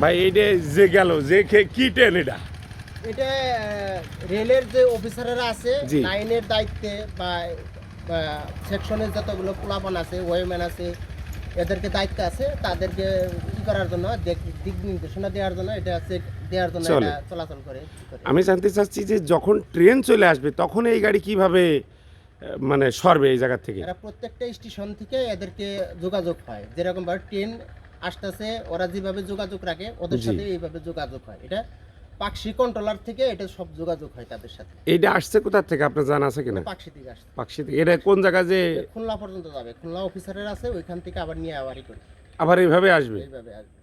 ভাই এইটা যে গেল যে কি ট্রেন এটা? এটা রেলের যে অফিসাররা আছে লাইনের দায়িত্বে বা সেকশনের যতগুলো পোলাপান আছে ওয়েম্যান আছে এদেরকে দায়িত্ব আছে তাদেরকে কি করার জন্য দিক নির্দেশনা দেওয়ার জন্য এটা চেক দেওয়ার জন্য এটা চলাচল করে করে। আমি জানতে চাচ্ছি যে যখন ট্রেন চলে আসবে তখন এই গাড়ি কীভাবে মানে সরবে এই জায়গা থেকে? প্রত্যেকটা স্টেশন থেকে এদেরকে যোগাযোগ হয়। যেরকম ভাবে ট্রেন আসতেছে ওরা যেভাবে যোগাযোগ রাখে ওদের সাথে এইভাবে যোগাযোগ হয়। এটা পাকশি কন্ট্রোলার থেকে এটা সব যোগাযোগ হয় তাদের সাথে। এটা আসছে কোথা থেকে? আপনার জানা আছে কিনা? পাকশি থেকে আসছে। পাকশি থেকে। এটা কোন জায়গা যে খুলনা পর্যন্ত যাবে। খুলনা অফিসারের আছে ওইখান থেকে আবার নিয়ে আবারই করে। আবার এইভাবে আসবে? এইভাবে আসবে।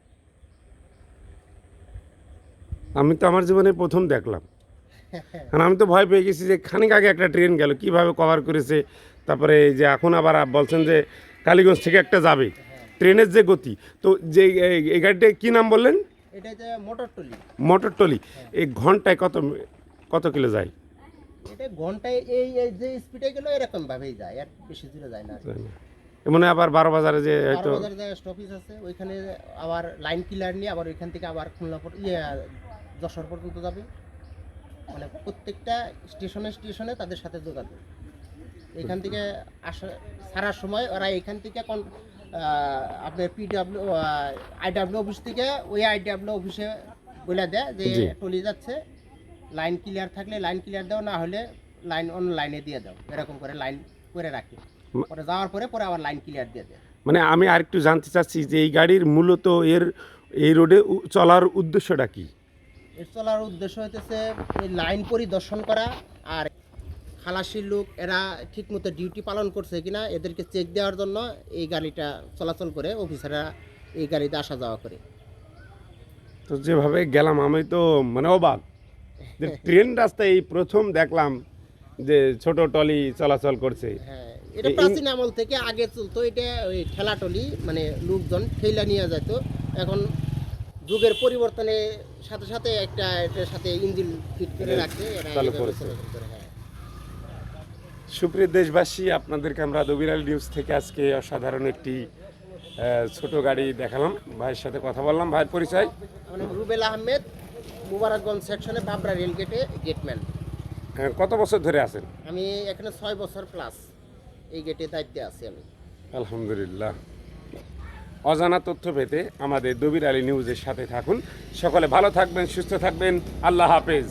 আমি তো আমার জীবনে প্রথম দেখলাম। কারণ আমি তো ভয় পেয়ে গেছি যে খানিক আগে একটা ট্রেন গেল কীভাবে কভার করেছে। তারপরে এই যে এখন আবার বলছেন যে কালীগঞ্জ থেকে একটা যাবে। ট্রেনের যে গতি। তো যে এই- গাড়িটা কী নাম বললেন? মোটর টলি এই ঘন্টায় কত কত কিলো যায়? এটা ঘন্টায় এই এই যে স্পিডে গেল এরকম ভাবেই যায় আর বেশি দূরে যায় না এমন আবার বারো বাজারে যে হয়তো স্টপিস আছে ওইখানে আবার লাইন ক্লিয়ার নিয়ে আবার ওইখান থেকে আবার খুলনা ইয়ে যশোর পর্যন্ত যাবে। মানে প্রত্যেকটা স্টেশনে স্টেশনে তাদের সাথে যোগাযোগ। এখান থেকে আসা ছাড়ার সময় ওরা এখান থেকে আপনার পিডাব্লিউ আইডাব্লিউ অফিস থেকে ওই আইডাব্লিউ অফিসে বলে দেয় যে। টলি যাচ্ছে। লাইন ক্লিয়ার থাকলে লাইন ক্লিয়ার দাও না হলে লাইন অন্য লাইনে দিয়ে দাও। এরকম করে লাইন করে রাখি। পরে যাওয়ার পরে পরে আবার লাইন ক্লিয়ার দিয়ে দেয়। মানে আমি আরেকটু জানতে চাচ্ছি যে এই গাড়ির মূলত এর এই রোডে চলার উদ্দেশ্যটা কি? এর চলার উদ্দেশ্য হইতেছে এই লাইন পরিদর্শন করা খালাসির লোক এরা ঠিকমতো ডিউটি পালন করছে কিনা এদেরকে চেক দেওয়ার জন্য এই গাড়িটা চলাচল করে অফিসাররা এই গাড়িতে আসা যাওয়া করে। তো যেভাবে গেলাম আমি তো মানে অবাক। যে ট্রেন রাস্তায় এই প্রথম দেখলাম যে ছোট টলি চলাচল করছে। হ্যাঁ এটা প্রাচীন আমল থেকে আগে চলতো এটা ওই ঠেলাটলি মানে লোকজন ঠেলা নিয়ে যেত এখন যুগের পরিবর্তনের সাথে সাথে একটা এটার সাথে ইঞ্জিন ফিট করে রাখছে এরা চালু এইভাবে করেছে। চলাচল করে, হ্যাঁ। সুপ্রিয় দেশবাসী আপনাদেরকে আমরা দবিরাল নিউজ থেকে আজকে অসাধারণ একটি ছোট গাড়ি দেখালাম। ভাইয়ের সাথে কথা বললাম। ভাইয়ের পরিচয়? রুবেল আহমেদ মুবারকগঞ্জ সেকশনে বাবরা রেল গেটে গেটম্যান। হ্যাঁ, কত বছর ধরে আছেন? আমি এখানে ছয় বছর প্লাস এই গেটে দায়িত্বে আছি আমি। আলহামদুলিল্লাহ। অজানা তথ্য পেতে আমাদের দবির আলী নিউজের সাথে থাকুন। সকলে ভালো থাকবেন সুস্থ থাকবেন। আল্লাহ হাফেজ।